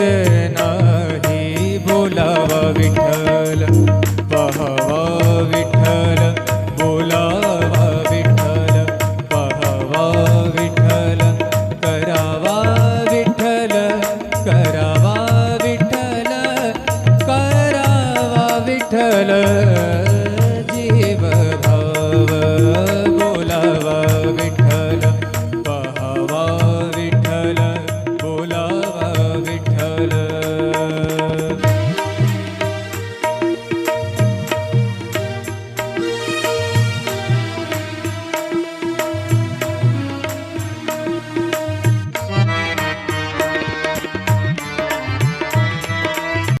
एक नाही बोलावा विठ्ठल पहावा विठ्ठल बोलावा विठ्ठल पहावा विठ्ठल करावा विठ्ठल करावा विठ्ठल करावा विठ्ठल.